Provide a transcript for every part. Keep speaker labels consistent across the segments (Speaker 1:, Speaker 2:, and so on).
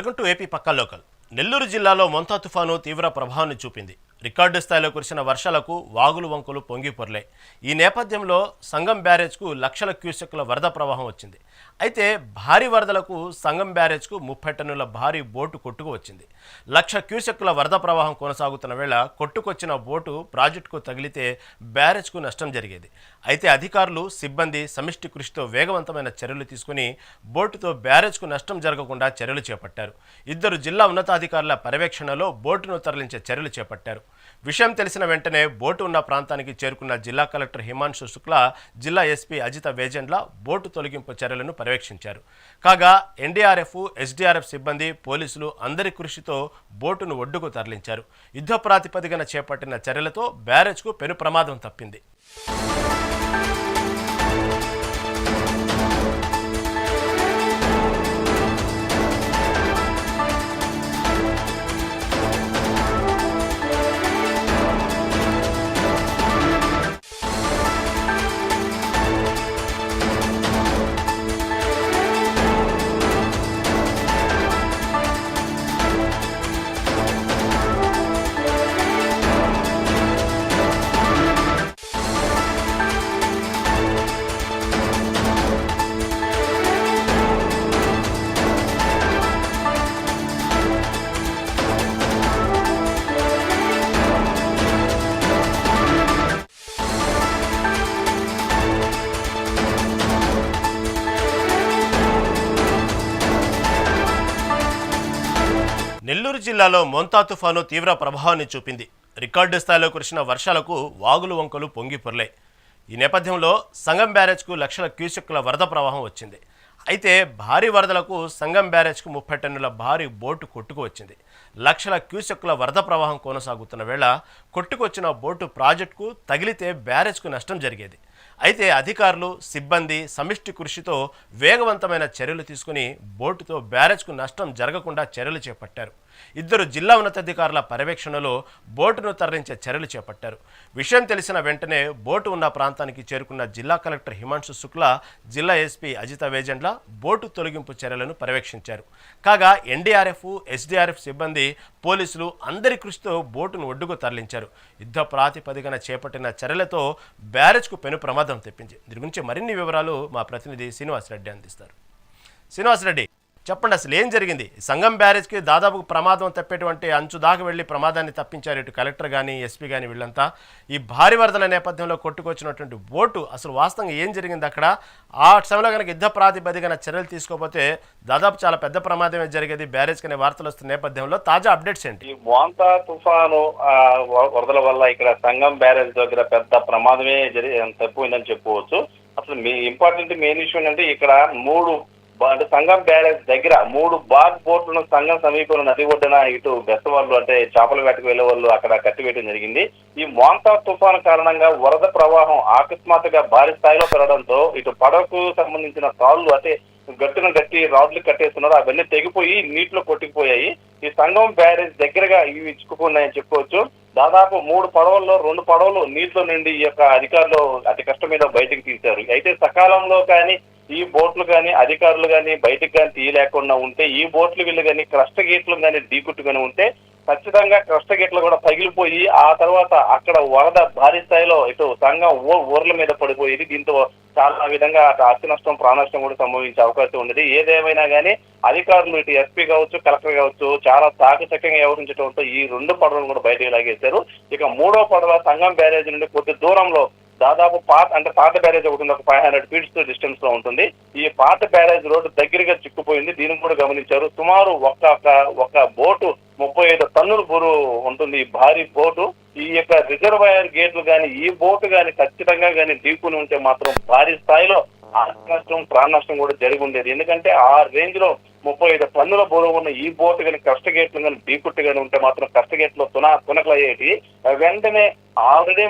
Speaker 1: Welcome to AP Pakka local. Nellore జిల్లాలో మొంతా తుఫాను తీవ్ర ప్రభావాన్ని చూపింది. రికార్డు స్థాయిలో కురిసిన వర్షాలకు వాగులు వంకులు పొంగి పొర్లే ఈ నేపథ్యంలో సంగం బ్యారేజ్కు లక్షల క్యూసెక్ల వరద ప్రవాహం వచ్చింది. అయితే భారీ వరదలకు సంగం బ్యారేజ్కు ముప్పై టన్నుల భారీ బోటు కొట్టుకు వచ్చింది. లక్ష క్యూసెక్ల వరద ప్రవాహం కొనసాగుతున్న వేళ కొట్టుకొచ్చిన బోటు ప్రాజెక్టుకు తగిలితే బ్యారేజ్కు నష్టం జరిగేది. అయితే అధికారులు సిబ్బంది సమిష్టి కృషితో వేగవంతమైన చర్యలు తీసుకుని బోటుతో బ్యారేజ్కు నష్టం జరగకుండా చర్యలు చేపట్టారు. ఇద్దరు జిల్లా ఉన్నతాధికారుల పర్యవేక్షణలో బోటును తరలించే చర్యలు చేపట్టారు. విషయం తెలిసిన వెంటనే బోటు ఉన్న ప్రాంతానికి చేరుకున్న జిల్లా కలెక్టర్ హిమాంశు శుక్లా జిల్లా ఎస్పీ అజిత వేజెండ్ల బోటు తొలగింపు చర్యలను పర్యవేక్షించారు. కాగా ఎన్డీఆర్ఎఫ్ ఎస్డీఆర్ఎఫ్ సిబ్బంది పోలీసులు అందరి కృషితో బోటును ఒడ్డుకు తరలించారు. యుద్ధ ప్రాతిపదికన చేపట్టిన చర్యలతో బ్యారేజ్కు పెను ప్రమాదం తప్పింది. జిల్లాలో మొంతా తుఫాను తీవ్ర ప్రభావాన్ని చూపింది. రికార్డు స్థాయిలో కురిసిన వర్షాలకు వాగులు వంకలు పొంగి ఈ నేపథ్యంలో సంగం బ్యారేజ్కు లక్షల క్యూసెక్కుల వరద ప్రవాహం వచ్చింది. అయితే భారీ వరదలకు సంగం బ్యారేజ్కు ముప్పై టన్నుల భారీ బోటు కొట్టుకు వచ్చింది. లక్షల క్యూసెక్కుల వరద ప్రవాహం కొనసాగుతున్న వేళ కొట్టుకొచ్చిన బోటు ప్రాజెక్టుకు తగిలితే బ్యారేజ్కు నష్టం జరిగేది. అయితే అధికారులు సిబ్బంది సమిష్టి కృషితో వేగవంతమైన చర్యలు తీసుకుని బోటుతో బ్యారేజ్కు నష్టం జరగకుండా చర్యలు చేపట్టారు. ఇద్దరు జిల్లా ఉన్నతాధికారుల పర్యవేక్షణలో బోటును తరలించే చర్యలు చేపట్టారు. విషయం తెలిసిన వెంటనే బోటు ఉన్న ప్రాంతానికి చేరుకున్న జిల్లా కలెక్టర్ హిమాంశు శుక్లా జిల్లా ఎస్పీ అజిత వేజెండ్ల బోటు తొలగింపు చర్యలను పర్యవేక్షించారు. కాగా ఎన్డీఆర్ఎఫ్ ఎస్డీఆర్ఎఫ్ సిబ్బంది పోలీసులు అందరి కృషితో బోటును ఒడ్డుకు తరలించారు. యుద్ధ ప్రాతిపదికన చేపట్టిన చర్యలతో బ్యారేజ్కు పెను ప్రమాదం తెప్పింది. దీని గురించి మరిన్ని వివరాలు మా ప్రతినిధి శ్రీనివాసరెడ్డి అందిస్తారు. శ్రీనివాసరెడ్డి చెప్పండి అసలు ఏం జరిగింది? సంగం బ్యారేజ్కి దాదాపు ప్రమాదం తప్పేటువంటి అంచు దాకా వెళ్ళి ప్రమాదాన్ని తప్పించారు ఇటు కలెక్టర్ కానీ ఎస్పీ కానీ వీళ్ళంతా. ఈ భారీ వరదల నేపథ్యంలో కొట్టుకొచ్చినటువంటి బోటు అసలు వాస్తవంగా ఏం జరిగింది అక్కడ? ఆ సమయంలో కనుక యుద్ధ ప్రాతిపదికన చర్యలు తీసుకోకపోతే దాదాపు చాలా పెద్ద ప్రమాదమే జరిగేది. బ్యారేజ్ అనే వార్తలు వస్తున్న నేపథ్యంలో తాజా అప్డేట్స్ ఏంటి?
Speaker 2: ఈ మోంతా తుఫాను వ- వరదల వల్ల ఇక్కడ సంగం బ్యారేజ్ దగ్గర పెద్ద ప్రమాదమే జరిగి తప్పిపోయిందని చెప్పుకోవచ్చు. అసలు మీ ఇంపార్టెంట్ మెయిన్ ఇష్యూ ఏంటంటే ఇక్కడ మూడు అంటే సంగం బ్యారేజ్ దగ్గర మూడు బాగ్ బోట్లను సంఘం సమీపంలో నది ఒడ్డున ఇటు బెస్తవాళ్ళు అంటే చేపల వేటకు వెళ్ళే వాళ్ళు అక్కడ కట్టివేయడం జరిగింది. ఈ మోంతా తుఫాను కారణంగా వరద ప్రవాహం అకస్మాత్తుగా భారీ స్థాయిలో పెరగడంతో ఇటు పడవకు సంబంధించిన తాళ్ళు అంటే గట్టున గట్టి రాడ్లు కట్టేస్తున్నారు. అవన్నీ తెగిపోయి నీటిలో కొట్టుకుపోయాయి. ఈ సంఘం బ్యారేజ్ దగ్గరగా ఇవి ఇచ్చుకున్నాయని చెప్పుకోవచ్చు. దాదాపు మూడు పడవల్లో రెండు పడవలు నీటిలో నుండి ఈ యొక్క అధికారులు అతి కష్టం మీద బయటకు తీశారు. అయితే సకాలంలో కానీ ఈ బోట్లు కానీ అధికారులు కానీ బయటకు కానీ తీయలేకుండా ఉంటే ఈ బోట్లు వీళ్ళు కానీ క్రష్ట గేట్లు కానీ ఢీకుట్టుకొని ఉంటే ఖచ్చితంగా క్రష్ట గేట్లు కూడా పగిలిపోయి ఆ తర్వాత అక్కడ వరద భారీ స్థాయిలో ఇటు సంఘం ఊర్ల మీద పడిపోయేది. దీంతో చాలా విధంగా అటు ఆస్తి నష్టం ప్రాణనష్టం కూడా సంభవించే అవకాశం ఉండేది. ఏదేమైనా కానీ అధికారులు ఇటు ఎస్పీ కావచ్చు కలెక్టర్ కావచ్చు చాలా తాకచక్యంగా వ్యవహరించడంతో ఈ రెండు పడవలు కూడా బయటకు లాగేశారు. ఇక మూడో పడవ సంఘం బ్యారేజ్ నుండి కొద్ది దూరంలో దాదాపు పాత అంటే పాత బ్యారేజ్ ఒకటి ఉంది ఒక ఫైవ్ హండ్రెడ్ ఫీట్స్ డిస్టెన్స్లో ఉంటుంది. ఈ పాత బ్యారేజ్ రోడ్డు దగ్గరగా చిక్కుపోయింది దీన్ని కూడా గమనించారు. సుమారు ఒక్క ఒక- ఒక బోటు ముప్పై ఐదు టన్నుల బురు ఉంటుంది ఈ భారీ బోటు. ఈ యొక్క రిజర్వాయర్ గేట్లు కానీ ఈ బోటు కానీ ఖచ్చితంగా కానీ ఢీకుని ఉంటే మాత్రం భారీ స్థాయిలో ఆస్తి నష్టం ప్రాణ నష్టం కూడా జరిగి ఉండేది. ఎందుకంటే ఆ రేంజ్లో ముప్పై ఐదు టన్నుల బరువు ఉన్న ఈ బోటు కానీ కష్టగేట్లు కానీ డీకుట్టు కానీ ఉంటే మాత్రం కష్ట తునా తునకలు అయ్యేటి వెంటనే ఆల్రెడీ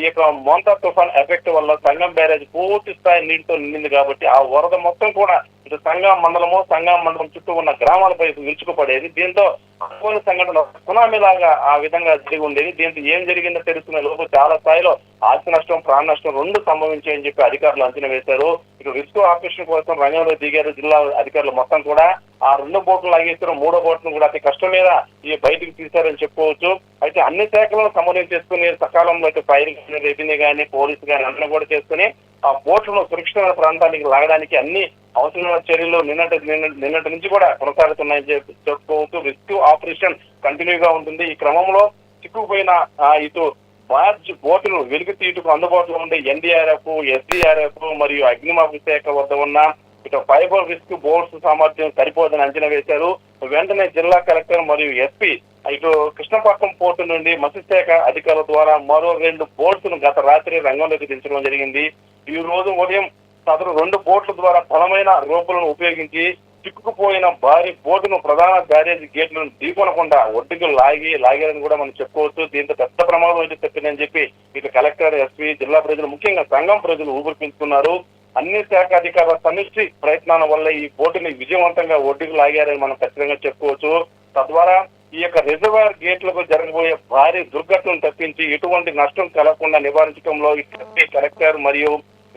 Speaker 2: ఈ యొక్క మోంతా తుఫాన్ ఎఫెక్ట్ వల్ల సంగం బ్యారేజ్ పూర్తి స్థాయి నీటితో నిండింది కాబట్టి ఆ వరద మొత్తం కూడా ఇటు సంగం మండలము సంగం మండలం చుట్టూ ఉన్న గ్రామాలపై విరుచుకుపడేది. దీంతో అనుకోని సంఘటన సునామీ లాగా ఆ విధంగా జరిగి ఉండేది దీంతో ఏం జరిగిందో తెలుసుకునే లోపు చాలా స్థాయిలో ఆస్తి నష్టం ప్రాణ నష్టం రెండు సంభవించాయని చెప్పి అధికారులు అంచనా వేశారు. ఇటు రిస్క్ ఆపరేషన్ కోసం రంగంలో దిగారు. జిల్లా అధికారులు మొత్తం కూడా ఆ రెండు బోట్లు లాగేస్తున్న మూడో బోట్ను కూడా అతి కష్టం మీద ఈ బయటకు తీశారని చెప్పుకోవచ్చు. అయితే అన్ని శాఖలను సమన్వయం చేసుకుని సకాలంలో అయితే ఫైర్ కానీ రెవెన్యూ కానీ పోలీసు కానీ అందరూ కూడా చేసుకుని ఆ బోట్లను సురక్షితమైన ప్రాంతానికి లాగడానికి అన్ని అవసరమైన చర్యలు నిన్నటి నిన్న- నిన్నటి నుంచి కూడా కొనసాగుతున్నాయని చెప్పుకోవచ్చు. రిస్క్ ఆపరేషన్ కంటిన్యూగా ఉంటుంది. ఈ క్రమంలో చిక్కుకుపోయిన ఇటు బార్జ్ బోటును వెలుగు తీటుకు అందుబాటులో ఉండే ఎన్డీఆర్ఎఫ్ ఎస్డీఆర్ఎఫ్ మరియు అగ్నిమాపక శాఖ వద్ద ఉన్న ఇటు ఫైబర్ రిస్క్ బోర్డ్స్ సామర్థ్యం సరిపోదని అంచనా వేశారు. వెంటనే జిల్లా కలెక్టర్ మరియు ఎస్పీ ఇటు కృష్ణపట్నం పోర్టు నుండి మత్స్యశాఖ అధికారుల ద్వారా మరో రెండు బోట్స్ను గత రాత్రి రంగంలోకి దించడం జరిగింది. ఈ రోజు ఉదయం సదరు రెండు బోట్ల ద్వారా బలమైన రోపులను ఉపయోగించి చిక్కుకుపోయిన భారీ బోటును ప్రధాన బ్యారేజ్ గేట్లను ఢీకొనకుండా ఒడ్డుకు లాగి లాగారని కూడా మనం చెప్పుకోవచ్చు. దీంతో పెద్ద ప్రమాదం అయితే చెప్పిందని చెప్పి ఇటు కలెక్టర్ ఎస్పీ జిల్లా ప్రజలు ముఖ్యంగా సంఘం ప్రజలు ఊపిరిపించుకున్నారు అన్ని శాఖ అధికారుల సమిష్టి ప్రయత్నాల వల్ల ఈ బోటుని విజయవంతంగా ఒడ్డుకు లాగారని మనం ఖచ్చితంగా చెప్పుకోవచ్చు. తద్వారా ఈ యొక్క రిజర్వాయర్ గేట్లకు జరగబోయే భారీ దుర్ఘటనను తప్పించి ఎటువంటి నష్టం కలగకుండా నివారించడంలో ఇటువంటి కలెక్టర్ మరియు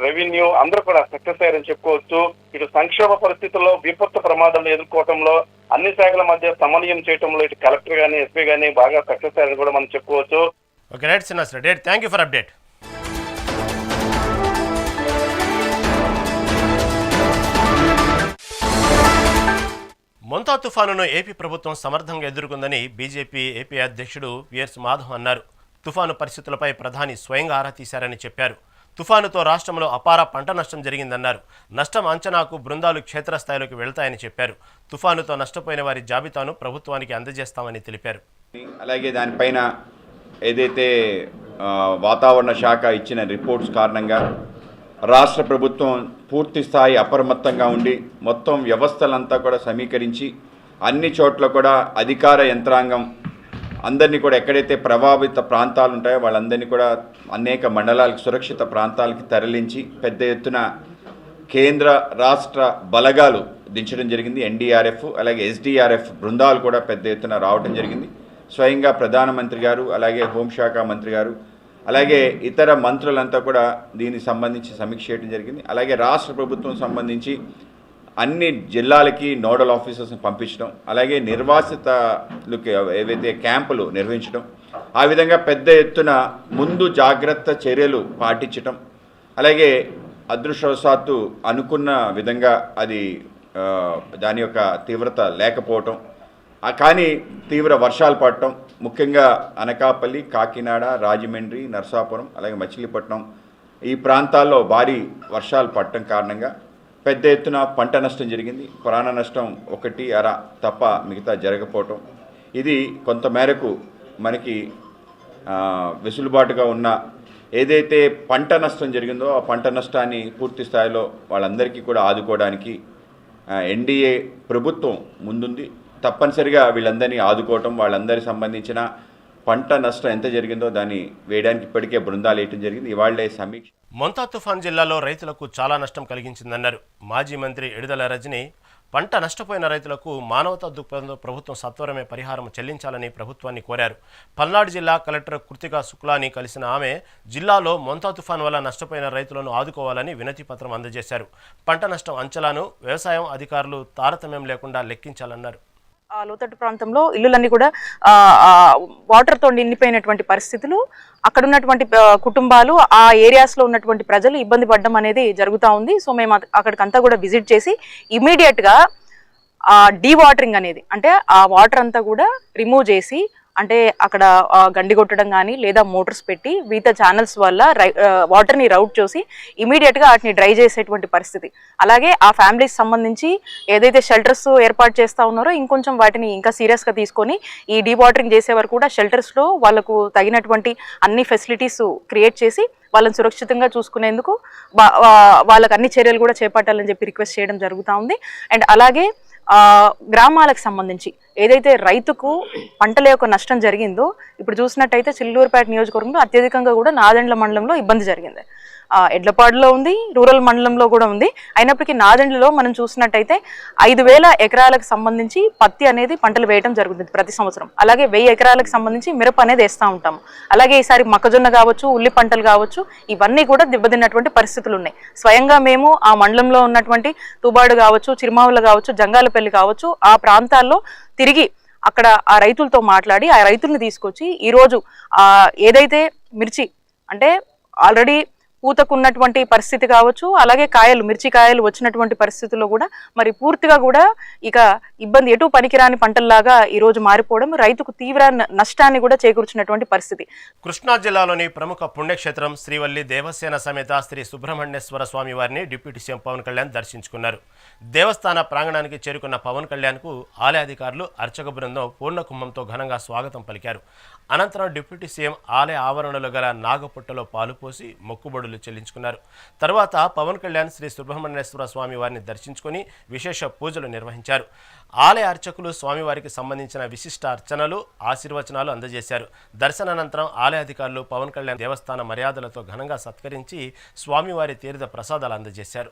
Speaker 2: రెవెన్యూ అందరూ కూడా సక్సెస్ అయ్యారని చెప్పుకోవచ్చు. ఇటు సంక్షోభ పరిస్థితుల్లో విపత్తు ప్రమాదాలను ఎదుర్కోవడంలో అన్ని శాఖల మధ్య సమన్వయం చేయడంలో ఇటు కలెక్టర్ గానీ ఎస్పీ గానీ బాగా సక్సెస్ అయ్యారని కూడా మనం చెప్పుకోవచ్చు.
Speaker 1: Okay right Srinivas Reddy thank you for update. Montha తుఫానును AP ప్రభుత్వం సమర్థంగా ఎదుర్కొందని బీజేపీ ఏపీ అధ్యక్షుడు విఎస్ మాధవ్ అన్నారు. తుఫాను పరిస్థితులపై ప్రధాని స్వయంగా ఆరా తీశారని చెప్పారు. తుఫానుతో రాష్ట్రంలో అపార పంట నష్టం జరిగిందన్నారు. నష్టం అంచనాకు బృందాలు క్షేత్రస్థాయిలోకి వెళ్తాయని చెప్పారు. తుఫానుతో నష్టపోయిన వారి జాబితాను ప్రభుత్వానికి అందజేస్తామని తెలిపారు.
Speaker 3: అలాగే దానిపైన ఏదైతే వాతావరణ శాఖ ఇచ్చిన రిపోర్ట్స్ కారణంగా రాష్ట్ర ప్రభుత్వం పూర్తి స్థాయి అప్రమత్తంగా ఉండి మొత్తం వ్యవస్థలంతా కూడా సమీకరించి అన్ని చోట్ల కూడా అధికార యంత్రాంగం అందరినీ కూడా ఎక్కడైతే ప్రభావిత ప్రాంతాలు ఉంటాయో వాళ్ళందరినీ కూడా అనేక మండలాలకు సురక్షిత ప్రాంతాలకి తరలించి పెద్ద ఎత్తున కేంద్ర రాష్ట్ర బలగాలు దించడం జరిగింది. ఎన్డీఆర్ఎఫ్ అలాగే ఎస్డీఆర్ఎఫ్ బృందాలు కూడా పెద్ద ఎత్తున రావడం జరిగింది. స్వయంగా ప్రధానమంత్రి గారు అలాగే హోంశాఖ మంత్రి గారు అలాగే ఇతర మంత్రులంతా కూడా దీనికి సంబంధించి సమీక్ష చేయడం జరిగింది. అలాగే రాష్ట్ర ప్రభుత్వం సంబంధించి అన్ని జిల్లాలకి నోడల్ ఆఫీసర్స్ని పంపించడం అలాగే నిర్వాసితలకి ఏవైతే క్యాంపులు నిర్వహించడం ఆ విధంగా పెద్ద ఎత్తున ముందు జాగ్రత్త చర్యలు పాటించటం అలాగే అదృష్టవశాత్తు అనుకున్న విధంగా అది దాని యొక్క తీవ్రత లేకపోవటం కానీ తీవ్ర వర్షాలు పడటం ముఖ్యంగా అనకాపల్లి కాకినాడ రాజమండ్రి నర్సాపురం అలాగే మచిలీపట్నం ఈ ప్రాంతాల్లో భారీ వర్షాలు పడటం కారణంగా పెద్ద ఎత్తున పంట నష్టం జరిగింది. ప్రాణ నష్టం ఒకటి అర తప్ప మిగతా జరగకపోవటం. ఇది కొంతమేరకు మనకి వెసులుబాటుగా ఉన్న ఏదైతే పంట నష్టం జరిగిందో ఆ పంట నష్టాన్ని పూర్తి స్థాయిలో వాళ్ళందరికీ కూడా ఆదుకోవడానికి ఎన్డీఏ ప్రభుత్వం ముందుంది. తప్పనిసరిగా వీళ్ళందరినీ ఆదుకోవటం వాళ్ళందరి సంబంధించిన పంట నష్టం ఎంత జరిగిందో దాన్ని వేయడానికి ఇప్పటికే బృందాలు వేయటం జరిగింది. ఇవాళ సమీక్ష
Speaker 1: మొంతా తుఫాన్ జిల్లాలో రైతులకు చాలా నష్టం కలిగించిందన్నారు. మాజీ మంత్రి ఎడుదల రజని పంట నష్టపోయిన రైతులకు మానవతా దృక్పథంతో ప్రభుత్వం సత్వరమే పరిహారం చెల్లించాలని ప్రభుత్వాన్ని కోరారు. పల్నాడు జిల్లా కలెక్టర్ కృతిక శుక్లాని కలిసిన ఆమె జిల్లాలో మొంతా తుఫాన్ వల్ల నష్టపోయిన రైతులను ఆదుకోవాలని వినతి పత్రం అందజేశారు. పంట నష్టం అంచనాను వ్యవసాయం అధికారులు తారతమ్యం లేకుండా లెక్కించాలన్నారు.
Speaker 4: లోతట్టు ప్రాంతంలో ఇల్లులన్నీ కూడా వాటర్తో వాటర్తో నిండిపోయినటువంటి పరిస్థితులు. అక్కడ ఉన్నటువంటి కుటుంబాలు ఆ ఏరియాస్లో ఉన్నటువంటి ప్రజలు ఇబ్బంది పడడం అనేది జరుగుతూ ఉంది. సో మేము అక్కడికంతా కూడా విజిట్ చేసి ఇమీడియట్గా డీవాటరింగ్ ఆ అనేది అంటే ఆ వాటర్ అంతా కూడా రిమూవ్ చేసి అంటే అక్కడ గండి కొట్టడం కానీ లేదా మోటార్స్ పెట్టి వివిధ ఛానల్స్ వల్ల రై వాటర్ని రౌట్ చేసి ఇమీడియట్గా వాటిని డ్రై చేసేటువంటి పరిస్థితి. అలాగే ఆ ఫ్యామిలీస్ సంబంధించి ఏదైతే షెల్టర్స్ ఏర్పాటు చేస్తా ఉన్నారో ఇంకొంచెం వాటిని ఇంకా సీరియస్గా తీసుకొని ఈ డీవాటరింగ్ చేసేవారు చేసే కూడా షెల్టర్స్లో వాళ్ళకు తగినటువంటి అన్ని ఫెసిలిటీస్ క్రియేట్ చేసి వాళ్ళని సురక్షితంగా చూసుకునేందుకు వాళ్ళకు వాళ్ళకి అన్ని చర్యలు కూడా చేపట్టాలని చెప్పి రిక్వెస్ట్ చేయడం జరుగుతూ ఉంది. అండ్ అలాగే గ్రామాలకు సంబంధించి ఏదైతే రైతుకు పంటల యొక్క నష్టం జరిగిందో ఇప్పుడు చూసినట్టయితే చిల్లూరుపేట నియోజకవర్గంలో అత్యధికంగా కూడా నాదెండ్ల మండలంలో ఇబ్బంది జరిగింది. ఎడ్లపాడులో ఉంది రూరల్ మండలంలో కూడా ఉంది. అయినప్పటికీ నాదెండ్లలో మనం చూసినట్టయితే ఐదు వేల ఎకరాలకు సంబంధించి పత్తి అనేది పంటలు వేయడం జరుగుతుంది ప్రతి సంవత్సరం. అలాగే వెయ్యి ఎకరాలకు సంబంధించి మిరప అనేది వేస్తూ ఉంటాము. అలాగే ఈసారి మొక్కజొన్న కావచ్చు ఉల్లి పంటలు కావచ్చు ఇవన్నీ కూడా దెబ్బతిన్నటువంటి పరిస్థితులు ఉన్నాయి. స్వయంగా మేము ఆ మండలంలో ఉన్నటువంటి తుబాడు కావచ్చు చిరుమావులు కావచ్చు జంగాలపల్లి కావచ్చు ఆ ప్రాంతాల్లో తిరిగి అక్కడ ఆ రైతులతో మాట్లాడి ఆ రైతుల్ని తీసుకొచ్చి ఈరోజు ఏదైతే మిర్చి అంటే ఆల్రెడీ పూతకున్నటువంటి పరిస్థితి కావచ్చు అలాగే కాయలు మిర్చి కాయలు వచ్చినటువంటి పరిస్థితుల్లో కూడా మరి పూర్తిగా కూడా ఇక ఇబ్బంది ఎటు పనికిరాని పంటల్లాగా ఈ రోజు మారిపోవడం రైతుకు తీవ్ర నష్టాన్ని కూడా చేకూర్చినటువంటి పరిస్థితి.
Speaker 1: కృష్ణా జిల్లాలోని ప్రముఖ పుణ్యక్షేత్రం శ్రీవల్లి దేవసేన సమేత శ్రీ సుబ్రహ్మణ్యేశ్వర స్వామి వారిని డిప్యూటీ సీఎం పవన్ కళ్యాణ్ దర్శించుకున్నారు. దేవస్థాన ప్రాంగణానికి చేరుకున్న పవన్ కళ్యాణ్కు ఆలయ అధికారులు అర్చక బృందం పూర్ణకుంభంతో ఘనంగా స్వాగతం పలికారు. అనంతరం డిప్యూటీ సీఎం ఆలయ ఆవరణలో గల నాగపుట్టలో పాలు పోసి నివాళులు చెల్లించుకున్నారు. తర్వాత పవన్ కళ్యాణ్ శ్రీ సుబ్రహ్మణ్యేశ్వర స్వామి వారిని దర్శించుకొని విశేష పూజలు నిర్వహించారు. ఆలయ అర్చకులు స్వామివారికి సంబంధించిన విశిష్ట అర్చనలు ఆశీర్వచనాలు అందజేశారు. దర్శనానంతరం ఆలయ అధికారులు పవన్ కళ్యాణ్ దేవస్థాన మర్యాదలతో ఘనంగా సత్కరించి స్వామివారి తీర్థ ప్రసాదాలు అందజేశారు.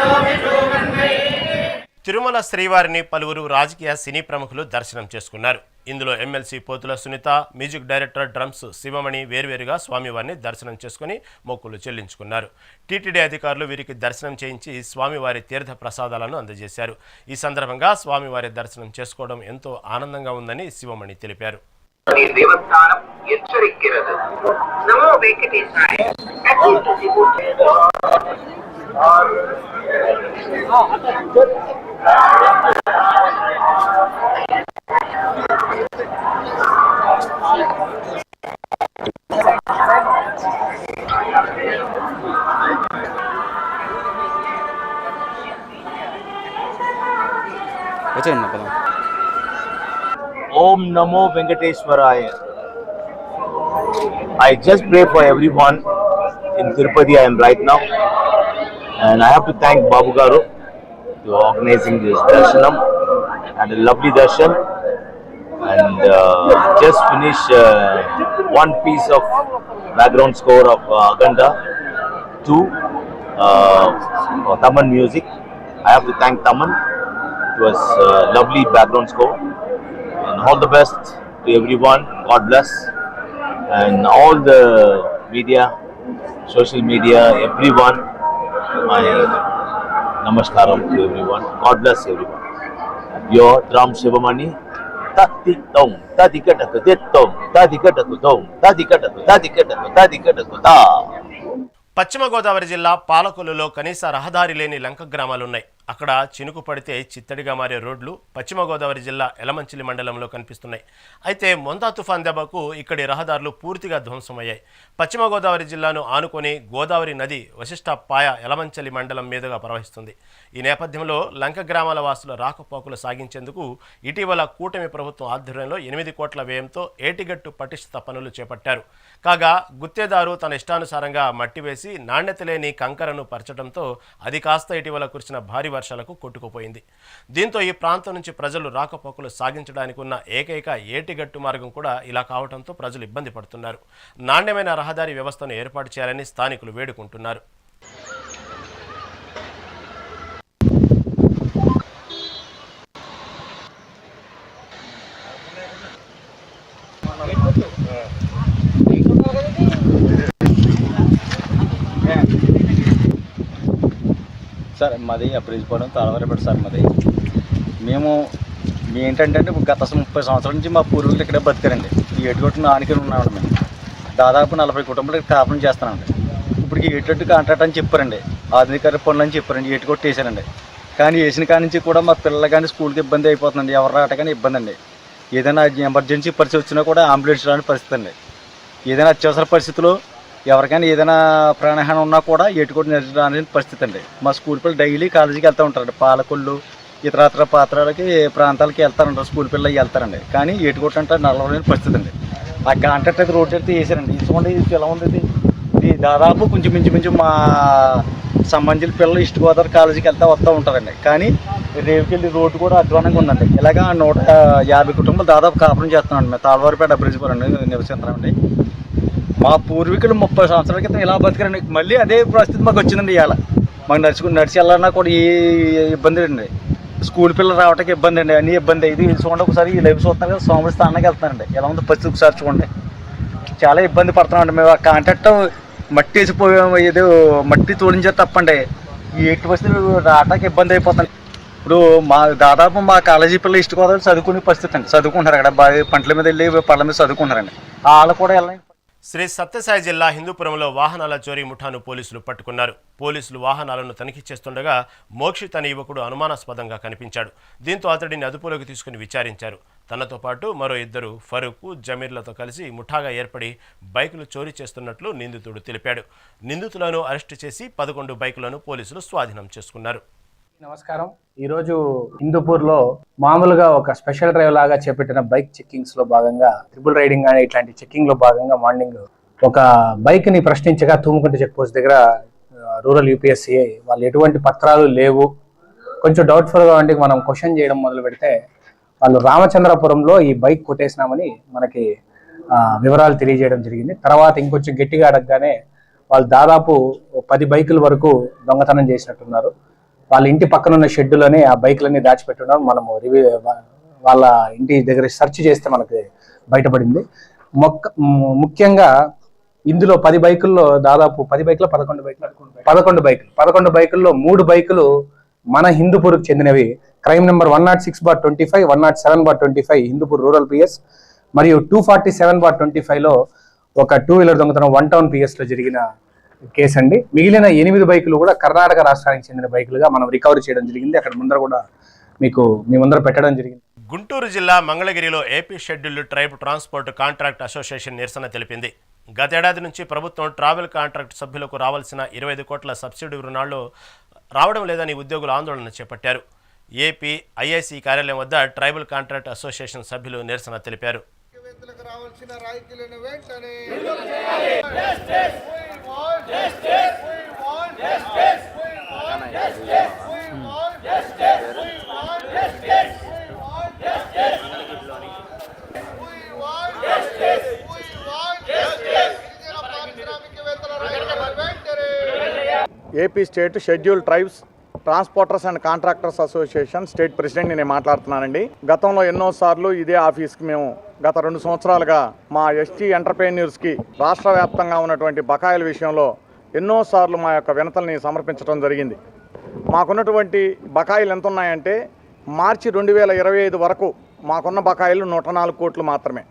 Speaker 1: తిరుమల శ్రీవారిని పలువురు రాజకీయ సినీ ప్రముఖులు దర్శనం చేసుకున్నారు. ఇందులో MLC Pothula Sunitha music director drums Sivamani వేర్వేరుగా స్వామివారిని దర్శనం చేసుకుని మొక్కులు చెల్లించుకున్నారు. టీటీడీ అధికారులు వీరికి దర్శనం చేయించి స్వామివారి తీర్థ ప్రసాదాలను అందజేశారు. ఈ సందర్భంగా స్వామివారి దర్శనం చేసుకోవడం ఎంతో ఆనందంగా ఉందని శివమణి తెలిపారు.
Speaker 5: దేవస్థానం నమో
Speaker 6: और
Speaker 7: Om Namo Venkateswaraya. I just pray for everyone in Tirupati. I am right now. And I have to thank Babu Garu for organizing this darshanam and a lovely darshan. And uh, just finish uh, one piece of background score of uh, Aganda to uh, Taman music. I have to thank Taman. It was uh, lovely background score and all the best to everyone. God bless. And all the media, social media, everyone, నమస్కారం to everyone god every one your drum Sivamani తిట్టం తది కటకు తిట్టం తది కటకు తది కటకు తది కటకు తది కటకు
Speaker 1: పశ్చిమ గోదావరి జిల్లా పాలకొల్లులో కనీస రహదారి లేని లంక గ్రామాలున్నాయి. అక్కడ చినుకు పడితే చిత్తడిగా మారే రోడ్లు పశ్చిమ గోదావరి జిల్లా ఎలమంచిలి మండలంలో కనిపిస్తున్నాయి. అయితే మొందా తుఫాన్ దెబ్బకు ఇక్కడి రహదారులు పూర్తిగా ధ్వంసమయ్యాయి. పశ్చిమ గోదావరి జిల్లాను ఆనుకొని గోదావరి నది వశిష్ట పాయ ఎలమంచలి మండలం మీదుగా ప్రవహిస్తుంది. ఈ నేపథ్యంలో లంక గ్రామాల వాసుల రాకపోకలు సాగించేందుకు ఇటీవల కూటమి ప్రభుత్వం ఆధ్వర్యంలో ఎనిమిది కోట్ల వ్యయంతో ఏటిగట్టు పటిష్ట పనులు చేపట్టారు. కాగా గుత్తేదారు తన ఇష్టానుసారంగా మట్టి వేసి నాణ్యత లేని కంకరను పరచడంతో అది కాస్త ఇటీవల కురిసిన భారీ వర్షాలకు కొట్టుకుపోయింది. దీంతో ఈ ప్రాంతం నుంచి ప్రజలు రాకపోకలు సాగించడానికి ఉన్న ఏకైక ఏటిగట్టు మార్గం కూడా ఇలా కావడంతో ప్రజలు ఇబ్బంది పడుతున్నారు. నాణ్యమైన రహదారి వ్యవస్థను ఏర్పాటు చేయాలని స్థానికులు వేడుకుంటున్నారు.
Speaker 6: సార్ మాది అప్రీజిపోవడం తాళవారిపేట సార్ మాది. మేము మీ ఏంటంటే గత ముప్పై సంవత్సరాల నుంచి మా పూర్వీకులు ఇక్కడే బతికారండి. ఈ ఎటుగొట్టును ఆనికలు ఉన్నామండి మేము. దాదాపు నలభై కుటుంబాలు ఇక్కడ కాపురం చేస్తున్నామండి. ఇప్పుడు ఈ కాంట్రాక్ట్ అని చెప్పారండి. ఆధునిక పనులు అని చెప్పారండి. ఎటుకొట్టు వేసారండి. కానీ వేసిన కాడి నుంచి కూడా మా పిల్లలు కానీ స్కూల్కి ఇబ్బంది అయిపోతుందండి. ఎవరు రాట కానీ ఇబ్బంది అండి. ఏదైనా ఎమర్జెన్సీ పరిస్థితి వచ్చినా కూడా అంబులెన్స్ రాని పరిస్థితి అండి. ఏదైనా అత్యవసర పరిస్థితుల్లో ఎవరికైనా ఏదైనా ప్రాణహాని ఉన్నా కూడా ఏటుకోటి నిర్చడానికి పరిస్థితి అండి. మా స్కూల్ పిల్లలు డైలీ కాలేజీకి వెళ్తూ ఉంటారండి. పాలకొల్లు ఇతరత్ర పాత్రలకి ప్రాంతాలకి వెళ్తారండి స్కూల్ పిల్లలకి వెళ్తారండి. కానీ ఏటుకోటి అంటే నల్లలేని పరిస్థితి అండి. ఆ కాంట్రాక్ట్ అయితే రోడ్ అయితే వేసారండి. ఇది చూడండి ఇది ఎలా ఉంది ఇది? ఇది దాదాపు కొంచెం మించు మించు మా సంబంధించిన పిల్లలు ఈస్ట్ గోదావరి కాలేజీకి వెళ్తా వస్తూ ఉంటారండి. కానీ రేవుకెళ్ళి రోడ్డు కూడా అధ్వానంగా ఉందండి. ఇలాగా నూట యాభై కుటుంబాలు దాదాపు కాపురం చేస్తున్నామండి మేము తాళవారిపేట బ్రిడ్జ్ అండి. నివసిస్తున్నామండి మా పూర్వీకులు ముప్పై సంవత్సరాల క్రితం ఇలా బతికారండి. మళ్ళీ అదే పరిస్థితి మాకు వచ్చిందండి ఇవాళ మాకు నడుచుకుని నడిచి వెళ్ళాలన్నా కూడా ఏ ఇబ్బంది అండి. స్కూల్ పిల్లలు రావడానికి ఇబ్బంది అండి. అన్ని ఇబ్బంది ఇది చూడండి ఒకసారి ఈ లైవ్ చూస్తున్నారు కదా సోమవారి స్థానానికి వెళ్తున్నారండి. ఎలా ఉందో పరిస్థితి ఒకసారి చూడండి. చాలా ఇబ్బంది పడుతున్నామండి. మేము ఆ కాంట్రాక్ట్ మట్టి వేసిపోయాము. ఏదో మట్టి తోడించే తప్పండి. ఎట్టి పరిస్థితులు రావడానికి ఇబ్బంది అయిపోతుంది. ఇప్పుడు మా దాదాపు మా కాలేజీ పిల్లలు ఇష్టకోదాలు చదువుకునే పరిస్థితి అండి. చదువుకుంటారు అక్కడ బాగా పంటల మీద వెళ్ళి పళ్ళ మీద చదువుకుంటారండి వాళ్ళు కూడా వెళ్ళాలి
Speaker 1: శ్రీ సత్యసాయి జిల్లా హిందూపురంలో వాహనాల చోరీ ముఠాను పోలీసులు పట్టుకున్నారు. పోలీసులు వాహనాలను తనిఖీ చేస్తుండగా మోక్షిత్ అనే యువకుడు అనుమానాస్పదంగా కనిపించాడు. దీంతో అతడిని అదుపులోకి తీసుకుని విచారించారు. తనతో పాటు మరో ఇద్దరు ఫరూక్ జమీర్లతో కలిసి ముఠాగా ఏర్పడి బైకులు చోరీ చేస్తున్నట్లు నిందితుడు తెలిపాడు. నిందితులను అరెస్టు చేసి పదకొండు బైకులను పోలీసులు స్వాధీనం చేసుకున్నారు.
Speaker 8: నమస్కారం. ఈరోజు హిందూపూర్లో మామూలుగా ఒక స్పెషల్ డ్రైవ్ లాగా చేపట్టిన బైక్ చెక్కింగ్స్లో భాగంగా ట్రిపుల్ రైడింగ్ కానీ ఇట్లాంటి చెక్కింగ్లో భాగంగా మార్నింగ్ ఒక బైక్ని ప్రశ్నించగా తూముకుంట చెక్ పోస్ట్ దగ్గర రూరల్ యూపీఎస్సీఐ వాళ్ళు ఎటువంటి పత్రాలు లేవు. కొంచెం డౌట్ఫుల్గా ఉండి మనం క్వశ్చన్ చేయడం మొదలు పెడితే వాళ్ళు రామచంద్రపురంలో ఈ బైక్ కొట్టేసినామని మనకి వివరాలు తెలియజేయడం జరిగింది. తర్వాత ఇంకొంచెం గట్టిగా అడగగానే వాళ్ళు దాదాపు పది బైకుల వరకు దొంగతనం చేసినట్టున్నారు. వాళ్ళ ఇంటి పక్కన ఉన్న షెడ్డులోనే ఆ బైకులన్నీ దాచిపెట్టున్నారు మనము రివ్యూ వాళ్ళ ఇంటి దగ్గర సెర్చ్ చేస్తే మనకి బయటపడింది. మొక్క ముఖ్యంగా ఇందులో పది బైకుల్లో దాదాపు పది బైకులు పదకొండు బైకులు పదకొండు బైకులు. పదకొండు బైకుల్లో మూడు బైకులు మన హిందూపూర్కి చెందినవి. Crime number one nought six bar twenty five one nought seven bar twenty five Hindupur rural PS మరియు two forty seven bar twenty ఫైవ్లో ఒక టూ వీలర్ దొంగతనం వన్ టౌన్ పిఎస్లో జరిగిన కేసు అండి. మిగిలిన ఎనిమిది బైకులు కూడా కర్ణాటక రాష్ట్రానికి చెందిన బైకులుగా మనం రికవరీ చేయడం జరిగింది. అక్కడ ముందర కూడా మీకు మీ ముందర పెట్టడం జరిగింది.
Speaker 1: గుంటూరు జిల్లా మంగళగిరిలో AP scheduled tribe transport contract association నిరసన తెలిపింది. గతేడాది నుంచి ప్రభుత్వం ట్రావెల్ కాంట్రాక్ట్ సభ్యులకు రావాల్సిన ఇరవై ఐదు కోట్ల సబ్సిడీ రుణాలు రావడం లేదని ఉద్యోగులు ఆందోళన చేపట్టారు. ఏపీ ఐఐసి కార్యాలయం వద్ద ట్రైబల్ కాంట్రాక్ట్ అసోసియేషన్ సభ్యులు నిరసన తెలిపారు.
Speaker 9: రైతులకు రావాల్సిన రాయితీలను వెంటనే
Speaker 10: AP state schedule tribes transporters and contractors association state president నేను మాట్లాడుతున్నానండి. గతంలో ఎన్నోసార్లు ఇదే ఆఫీస్కి మేము గత రెండు సంవత్సరాలుగా మా ఎస్టీ ఎంటర్ప్రైన్యూర్స్కి రాష్ట్ర వ్యాప్తంగా ఉన్నటువంటి బకాయిల విషయంలో ఎన్నోసార్లు మా యొక్క వినతల్ని సమర్పించడం జరిగింది. మాకున్నటువంటి బకాయిలు ఎంత ఉన్నాయంటే మార్చి రెండు వేల ఇరవై ఐదు వరకు మాకున్న బకాయిలు నూట నాలుగు కోట్లు మాత్రమే.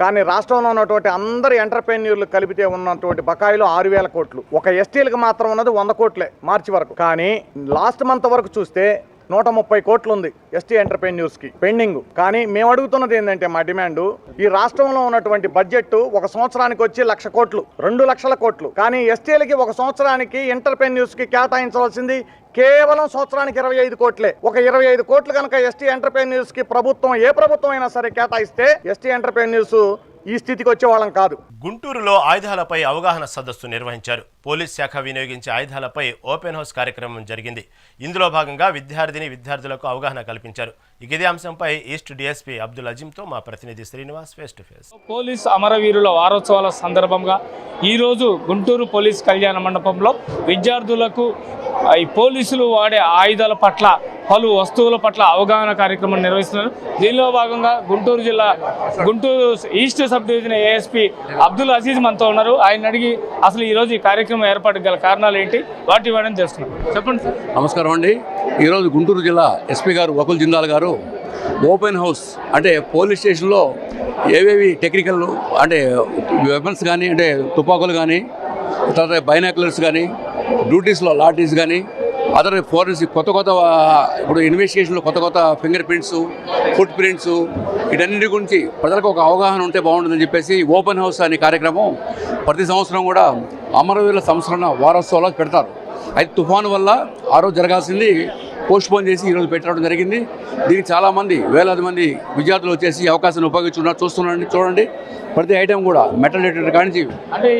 Speaker 10: కానీ రాష్ట్రంలో ఉన్నటువంటి అందరి ఎంటర్ప్రెన్యూర్లు కలిపితే ఉన్నటువంటి బకాయిలు ఆరు వేల కోట్లు. ఒక ఎస్టీలకు మాత్రం ఉన్నది వంద కోట్లే మార్చి వరకు. కానీ లాస్ట్ మంత్ వరకు చూస్తే నూట ముప్పై కోట్లు ఉంది ఎస్టీ ఎంటర్ప్రెన్యూర్స్కి పెండింగ్. కానీ మేము అడుగుతున్నది ఏంటంటే మా డిమాండ్ ఈ రాష్ట్రంలో ఉన్నటువంటి బడ్జెట్ ఒక సంవత్సరానికి వచ్చి లక్ష కోట్లు రెండు లక్షల కోట్లు. కానీ ఎస్టీలకి ఒక సంవత్సరానికి ఎంటర్ప్రెన్యూర్స్కి కేటాయించవలసింది కేవలం సంవత్సరానికి ఇరవై ఐదు కోట్లే. ఒక ఇరవై ఐదు కోట్లు కనుక ఎస్టీ ఎంటర్ప్రెన్యూర్స్కి ప్రభుత్వం ఏ ప్రభుత్వం అయినా సరే కేటాయిస్తే ఎస్టీ ఎంటర్ప్రెన్యూర్స్ ఈ స్థితికి వచ్చే వాళ్ళం కాదు.
Speaker 1: గుంటూరులో ఆయుధాలపై అవగాహన సదస్సు నిర్వహించారు. పోలీస్ శాఖ వినియోగించే ఆయుధాలపై ఓపెన్ హౌస్ కార్యక్రమం జరిగింది. ఇందులో భాగంగా విద్యార్థిని విద్యార్థులకు అవగాహన కల్పించారు. ఇక ఇదే అంశంపై ఈస్ట్ డిఎస్పీ అబ్దుల్ అజీంతో మా ప్రతినిధి Srinivas face to face.
Speaker 11: Police అమరవీరుల వారోత్సవాల సందర్భంగా ఈరోజు గుంటూరు పోలీస్ కళ్యాణ మండపంలో విద్యార్థులకు ఈ పోలీసులు వాడే ఆయుధాల పట్ల పలు వస్తువుల పట్ల అవగాహన కార్యక్రమం నిర్వహిస్తున్నారు. దీనిలో భాగంగా గుంటూరు జిల్లా Guntur east sub division ASP Abdul Azeez మనతో ఉన్నారు. ఆయన అడిగి అసలు ఈరోజు ఈ కార్యక్రమం ఏర్పాటు గల కారణాలు ఏంటి? వాటి ఇవ్వడం చేస్తున్నారు చెప్పండి సార్.
Speaker 12: నమస్కారం అండి. ఈరోజు గుంటూరు జిల్లా ఎస్పీ గారు వకుల్ జిందాల్ గారు ఓపెన్ హౌస్ అంటే పోలీస్ స్టేషన్లో ఏవేవి టెక్నికల్ అంటే వెపన్స్ కానీ అంటే తుపాకులు కానీ తర్వాత బైనాకులర్స్ కానీ డ్యూటీస్లో లాటీస్ కానీ అదర్ ఫోరెన్సిక్ కొత్త కొత్త ఇప్పుడు ఇన్వెస్టిగేషన్లో కొత్త కొత్త ఫింగర్ ప్రింట్స్ ఫుట్ ప్రింట్స్ వీటన్నిటి గురించి ప్రజలకు ఒక అవగాహన ఉంటే బాగుంటుందని చెప్పేసి ఓపెన్ హౌస్ అనే కార్యక్రమం ప్రతి సంవత్సరం కూడా అమరవీరుల సంస్మరణ వారోత్సవాలు పెడతారు. అయితే తుఫాను వల్ల ఆ రోజు జరగాల్సింది పోస్ట్ పోన్ చేసి ఈరోజు పెట్టడం జరిగింది. దీనికి చాలామంది వేలాది మంది విద్యార్థులు వచ్చేసి అవకాశాన్ని ఉపయోగించుకున్నారు చూస్తున్నారండి చూడండి. ప్రతి ఐటెం కూడా మెటల్ డిటెక్టర్ కానించి
Speaker 11: అంటే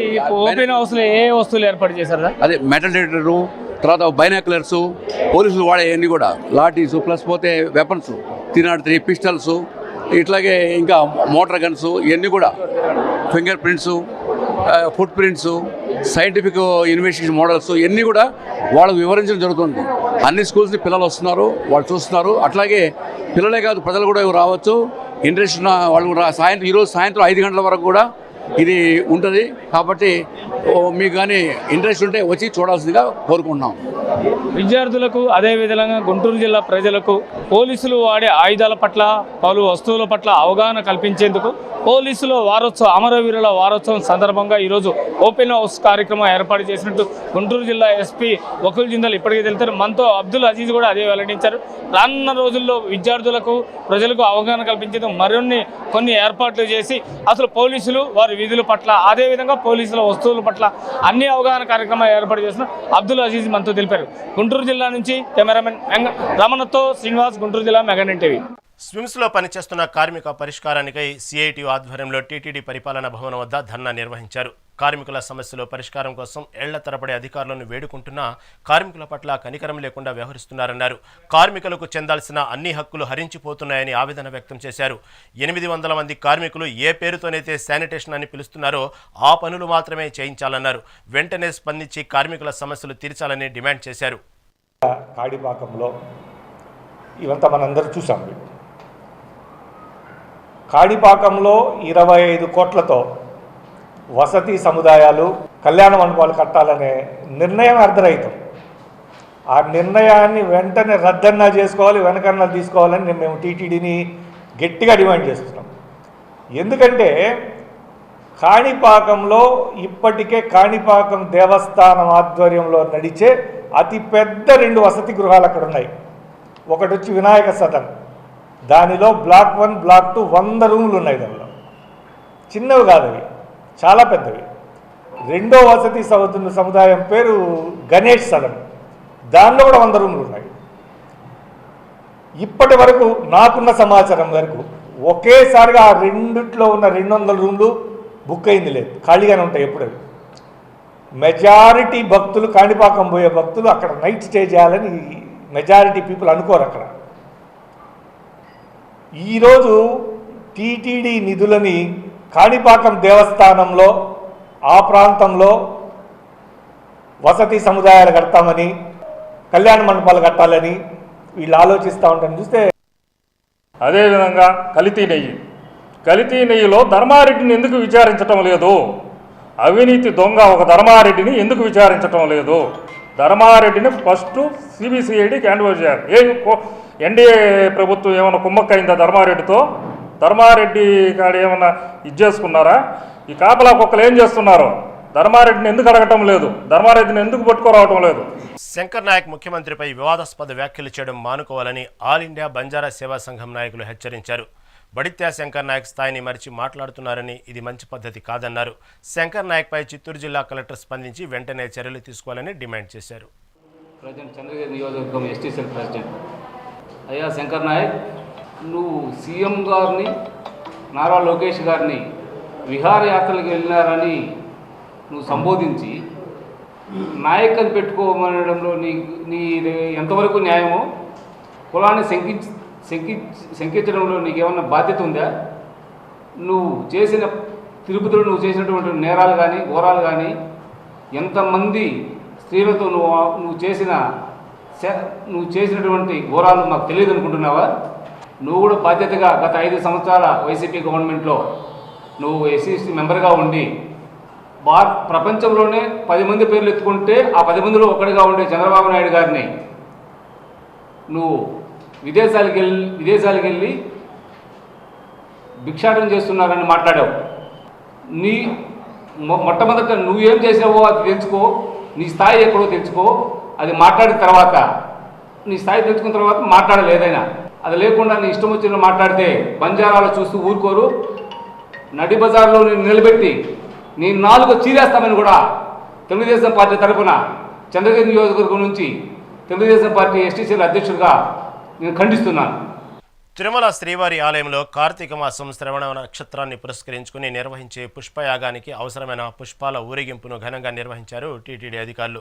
Speaker 11: ఓపెన్ హౌస్లో ఏ వస్తువులు ఏర్పాటు చేశారు?
Speaker 12: అదే మెటల్ డిటెక్టరు తర్వాత బైనాక్యులర్స్ పోలీసులు వాడేవన్నీ కూడా. లాఠీస్ ప్లస్ పోతే వెపన్స్ తినాడు త్రీ పిస్టల్స్ ఇట్లాగే ఇంకా మోటార్ గన్స్ ఇవన్నీ కూడా. Finger prints foot prints scientific investigation models ఇవన్నీ కూడా వాళ్ళకు వివరించడం జరుగుతుంది. అన్ని స్కూల్స్ని పిల్లలు వస్తున్నారు వాళ్ళు చూస్తున్నారు. అట్లాగే పిల్లలే కాదు ప్రజలు కూడా రావచ్చు. ఇంట్రెస్ట్ ఉన్న వాళ్ళు సాయంత్రం ఈరోజు సాయంత్రం ఐదు గంటల వరకు కూడా ఇది ఉంటుంది. కాబట్టి మీకు కానీ ఇంట్రెస్ట్ ఉంటే వచ్చి చూడాల్సిందిగా కోరుకుంటున్నాం.
Speaker 11: విద్యార్థులకు అదే విధంగా గుంటూరు జిల్లా ప్రజలకు పోలీసులు వాడే ఆయుధాల పట్ల పలు వస్తువుల పట్ల అవగాహన కల్పించేందుకు పోలీసుల వారోత్సవం అమరవీరుల వారోత్సవం సందర్భంగా ఈరోజు ఓపెన్ హౌస్ కార్యక్రమం ఏర్పాటు చేసినట్టు గుంటూరు జిల్లా ఎస్పీ వకుల్ జిందాల్ ఇప్పటికే తెలుస్తారు మనతో అబ్దుల్ అజీజ్ కూడా అదే వెల్లడించారు. రానున్న రోజుల్లో విద్యార్థులకు ప్రజలకు అవగాహన కల్పించడం మరిన్ని కొన్ని ఏర్పాట్లు చేసి అసలు పోలీసులు వారి విధుల పట్ల అదేవిధంగా పోలీసుల వస్తువుల పట్ల అన్ని అవగాహన కార్యక్రమాలు ఏర్పాటు చేసిన అబ్దుల్ అజీజ్ మనతో తెలిపారు. గుంటూరు జిల్లా నుంచి కెమెరామెన్ రమణతో శ్రీనివాస్ గుంటూరు జిల్లా మెగానెన్ టీవీ.
Speaker 1: స్విమ్స్లో పనిచేస్తున్న కార్మిక పరిష్కారానికై సిఐటి ఆధ్వర్యంలో టీటీడీ పరిపాలనా భవనం వద్ద ధర్నా నిర్వహించారు. కార్మికుల సమస్యలు పరిష్కారం కోసం ఏళ్ళ తరబడి అధికారులను వేడుకుంటున్నా కార్మికుల పట్ల కనికరం లేకుండా వ్యవహరిస్తున్నారన్నారు. కార్మికులకు చెందాల్సిన అన్ని హక్కులు హరించిపోతున్నాయని ఆవేదన వ్యక్తం చేశారు. ఎనిమిది వందల మంది కార్మికులు ఏ పేరుతోనైతే శానిటేషన్ అని పిలుస్తున్నారో ఆ పనులు మాత్రమే చేయించాలన్నారు. వెంటనే స్పందించి కార్మికుల సమస్యలు తీర్చాలని డిమాండ్ చేశారు.
Speaker 13: కాడిపాకంలో ఇవంతా మనందరూ చూసాం. కాడిపాకంలో ఇరవై ఐదు కోట్లతో వసతి సముదాయాలు కళ్యాణ మండపాలు కట్టాలనే నిర్ణయం అర్ధరహితం. ఆ నిర్ణయాన్ని వెంటనే రద్దన్నా చేసుకోవాలి వెనకన్నా తీసుకోవాలని మేము టీటీడీని గట్టిగా డిమాండ్ చేస్తున్నాం. ఎందుకంటే కాణిపాకంలో ఇప్పటికే కాణిపాకం దేవస్థానం ఆధ్వర్యంలో నడిచే అతి పెద్ద రెండు వసతి గృహాలు అక్కడ ఉన్నాయి ఒకటి వచ్చి వినాయక సదన్. దానిలో బ్లాక్ వన్ బ్లాక్ టూ వంద రూములు ఉన్నాయి దానిలో. చిన్నవి కాదు అవి. చాలా పెద్దవి. రెండో వసతి సముద్ర సముదాయం పేరు గణేష్ సదన్ దానిలో కూడా వంద రూములు ఉన్నాయి. ఇప్పటి వరకు నాకున్న సమాచారం వరకు ఒకేసారిగా ఆ రెండిట్లో ఉన్న రెండు వందల రూమ్లు బుక్ అయింది లేదు. ఖాళీగానే ఉంటాయి ఎప్పుడు. మెజారిటీ భక్తులు కాణిపాకం పోయే భక్తులు అక్కడ నైట్ స్టే చేయాలని మెజారిటీ పీపుల్ అనుకోరు అక్కడ. ఈరోజు టీటీడీ నిధులని కాణిపాకం దేవస్థానంలో ఆ ప్రాంతంలో వసతి సముదాయాలు కడతామని కళ్యాణ మండపాలు కట్టాలని వీళ్ళు ఆలోచిస్తూ ఉంటారని చూస్తే
Speaker 14: అదేవిధంగా కలితీ నెయ్యి. కలితీ నెయ్యిలో ధర్మారెడ్డిని ఎందుకు విచారించటం లేదు? అవినీతి దొంగ ఒక ధర్మారెడ్డిని ఎందుకు విచారించటం లేదు? ధర్మారెడ్డిని ఫస్ట్ సిబిసిఐడికి హ్యాండ్ ఓవర్ చేయాలి. ఏ ఎన్డీఏ ప్రభుత్వం ఏమైనా కుమ్మక్కైందా ధర్మారెడ్డితో? ధర్మారెడ్డి కాడ ఏమన్నా ఇది చేసుకున్నారా? ఈ కాపలా కుక్కలు ఏం చేస్తున్నారు? ధర్మారెడ్డిని ఎందుకు అడగటం లేదు? ధర్మారెడ్డిని ఎందుకు పట్టుకురావటం లేదు?
Speaker 1: శంకర్ నాయక్ ముఖ్యమంత్రిపై వివాదాస్పద వ్యాఖ్యలు చేయడం మానుకోవాలని ఆల్ ఇండియా బంజారా సేవా సంఘం నాయకులు హెచ్చరించారు. బడిత్యా శంకర్ నాయక్ స్థాయిని మరిచి మాట్లాడుతున్నారని ఇది మంచి పద్ధతి కాదన్నారు. శంకర్ నాయక్పై చిత్తూరు జిల్లా కలెక్టర్ స్పందించి వెంటనే చర్యలు తీసుకోవాలని డిమాండ్ చేశారు.
Speaker 15: ప్రెసిడెంట్ చంద్రగిరి నియోజకవర్గం ఎస్టీసీఎల్ ప్రెసిడెంట్. అయ్యా శంకర్ నాయక్ నువ్వు సీఎం గారిని నారా లోకేష్ గారిని విహారయాత్రలకు వెళ్ళినారని నువ్వు సంబోధించి నాయకని పెట్టుకోమనడంలో నీ నీ ఎంతవరకు న్యాయమో కులాన్ని శంకించి శంకి శంకించడంలో నీకేమన్నా బాధ్యత ఉందా? నువ్వు చేసిన తిరుపతిలో నువ్వు చేసినటువంటి నేరాలు కానీ ఘోరాలు కానీ ఎంతమంది స్త్రీలతో నువ్వు నువ్వు చేసిన నువ్వు చేసినటువంటి ఘోరాలు మాకు తెలియదు అనుకుంటున్నావా నువ్వు కూడా బాధ్యతగా గత ఐదు సంవత్సరాల వైసీపీ గవర్నమెంట్లో నువ్వు ఎస్సీసీ మెంబర్గా ఉండి భా ప్రపంచంలోనే పది మంది పేర్లు ఎత్తుకుంటే ఆ పది మందిలో ఒకటిగా ఉండే చంద్రబాబు నాయుడు గారిని నువ్వు విదేశాలకు వెళ్ళి విదేశాలకు వెళ్ళి భిక్షాటం చేస్తున్నారని మాట్లాడావు. నీ మొ- మొట్టమొదట నువ్వేం చేసావో అది తెలుసుకో నీ స్థాయి ఎక్కడో తెలుసుకో అది మాట్లాడిన తర్వాత నీ స్థాయి తెలుసుకున్న తర్వాత మాట్లాడలేదైనా అది లేకుండా నీ ఇష్టం వచ్చిన మాట్లాడితే బంజారాలు చూస్తూ ఊరుకోరు. నడి బజార్లో నేను నిలబెట్టి నీ నాలుగు చీరేస్తామని కూడా తెలుగుదేశం పార్టీ తరఫున చంద్రగిరి నియోజకవర్గం నుంచి తెలుగుదేశం పార్టీ ఎస్టీసీల అధ్యక్షుడిగా నేను ఖండిస్తున్నాను.
Speaker 1: తిరుమల శ్రీవారి ఆలయంలో కార్తీక మాసం శ్రవణ నక్షత్రాన్ని పురస్కరించుకుని నిర్వహించే పుష్పయాగానికి అవసరమైన పుష్పాల ఊరేగింపును ఘనంగా నిర్వహించారు టీటీడీ అధికారులు.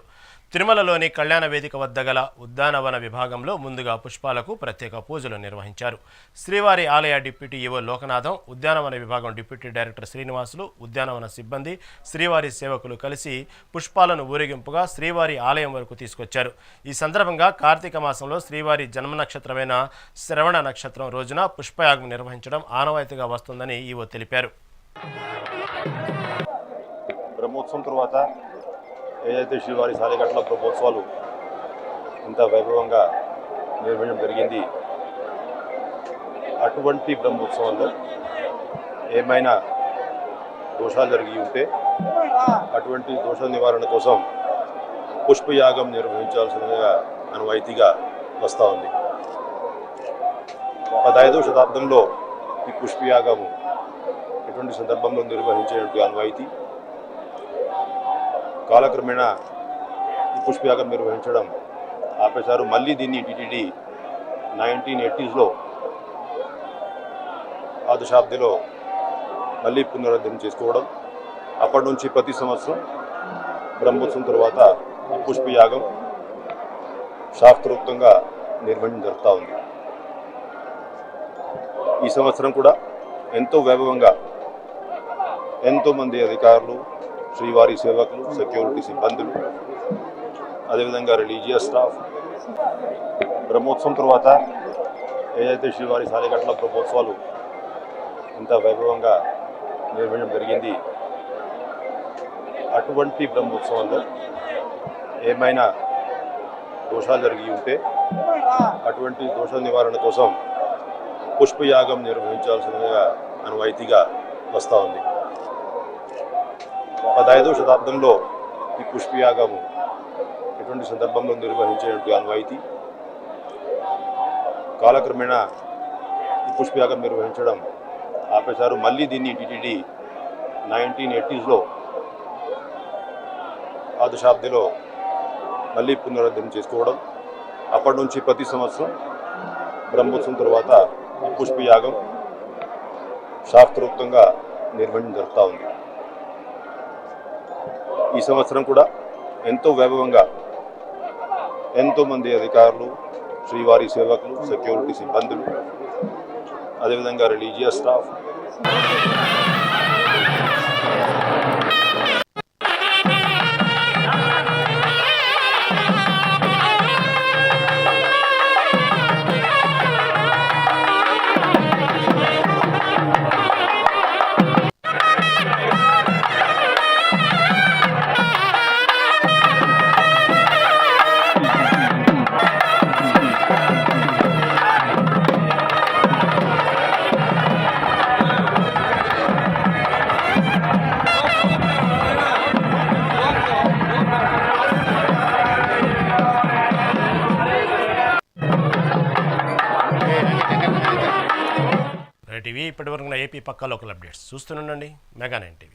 Speaker 1: తిరుమలలోని కళ్యాణ వేదిక వద్ద గల ఉద్యానవన విభాగంలో ముందుగా పుష్పాలకు ప్రత్యేక పూజలు నిర్వహించారు. శ్రీవారి ఆలయ డిప్యూటీ ఈవో లోకనాథం ఉద్యానవన విభాగం డిప్యూటీ డైరెక్టర్ శ్రీనివాసులు ఉద్యానవన సిబ్బంది శ్రీవారి సేవకులు కలిసి పుష్పాలను ఊరేగింపుగా శ్రీవారి ఆలయం వరకు తీసుకొచ్చారు. ఈ సందర్భంగా కార్తీక మాసంలో శ్రీవారి జన్మ నక్షత్రమైన శ్రవణ నక్షత్రం రోజున పుష్పయాగం నిర్వహించడం ఆనవాయితీగా వస్తుందని ఈవో తెలిపారు.
Speaker 16: బ్రహ్మోత్సవం తర్వాత ఏదైతే శ్రీవారి సాలిఘట్ల బ్రహ్మోత్సవాలు ఇంత వైభవంగా నిర్వహించడం జరిగింది అటువంటి బ్రహ్మోత్సవంలో ఏమైనా దోషాలు జరిగి ఉంటే అటువంటి దోష నివారణ కోసం పుష్పయాగం నిర్వహించాల్సిందిగా అనువైతీగా వస్తూ ఉంది. పదహైదవ శతాబ్దంలో ఈ పుష్పయాగము ఎటువంటి సందర్భంలో నిర్వహించేటువంటి అనువాయితీ కాలక్రమేణా ఈ పుష్పయాగం నిర్వహించడం ఆపేశారు. మళ్ళీ దీన్ని టిటిడి నైన్టీన్ ఎయిటీస్లో ఆ దశాబ్దిలో మళ్ళీ పునరుద్ధరణ చేసుకోవడం. అప్పటి నుంచి ప్రతి సంవత్సరం బ్రహ్మోత్సవం తర్వాత ఈ పుష్పయాగం శాస్త్రోక్తంగా నిర్వహించడం జరుగుతూ ఉంది. ఈ సంవత్సరం కూడా ఎంతో వైభవంగా ఎంతోమంది అధికారులు శ్రీవారి సేవకులు సెక్యూరిటీ సిబ్బందులు అదేవిధంగా రిలీజియస్ స్టాఫ్ బ్రహ్మోత్సవం తర్వాత ఏదైతే శ్రీవారి సాలిఘట్ల బ్రహ్మోత్సవాలు ఇంత వైభవంగా నిర్వహించడం జరిగింది అటువంటి బ్రహ్మోత్సవంలో ఏమైనా దోషాలు జరిగి ఉంటే అటువంటి దోష నివారణ కోసం పుష్పయాగం నిర్వహించాల్సిందిగా అనువైతిగా వస్తూ ఉంది. పదహైదవ శతాబ్దంలో ఈ పుష్పయాగము ఎటువంటి సందర్భంలో నిర్వహించేటువంటి అనువైతి కాలక్రమేణా ఈ పుష్పయాగం నిర్వహించడం ఆపేశారు. మళ్ళీ దీన్ని టీటీడీ నైన్టీన్ ఎయిటీస్లో ఆ దశాబ్దిలో మళ్ళీ పునరుద్ధరణ చేసుకోవడం. అప్పటి నుంచి ప్రతి సంవత్సరం బ్రహ్మోత్సవం తర్వాత పుష్పయాగం శాస్త్రోక్తంగా నిర్వహించడం జరుగుతూ ఉంది. ఈ సంవత్సరం కూడా ఎంతో వైభవంగా ఎంతోమంది అధికారులు శ్రీవారి సేవకులు సెక్యూరిటీ సిబ్బందులు అదేవిధంగా రిలీజియస్ స్టాఫ్
Speaker 1: లోకల్ అప్డేట్స్ చూస్తూనే ఉండండి. Mega nine TV.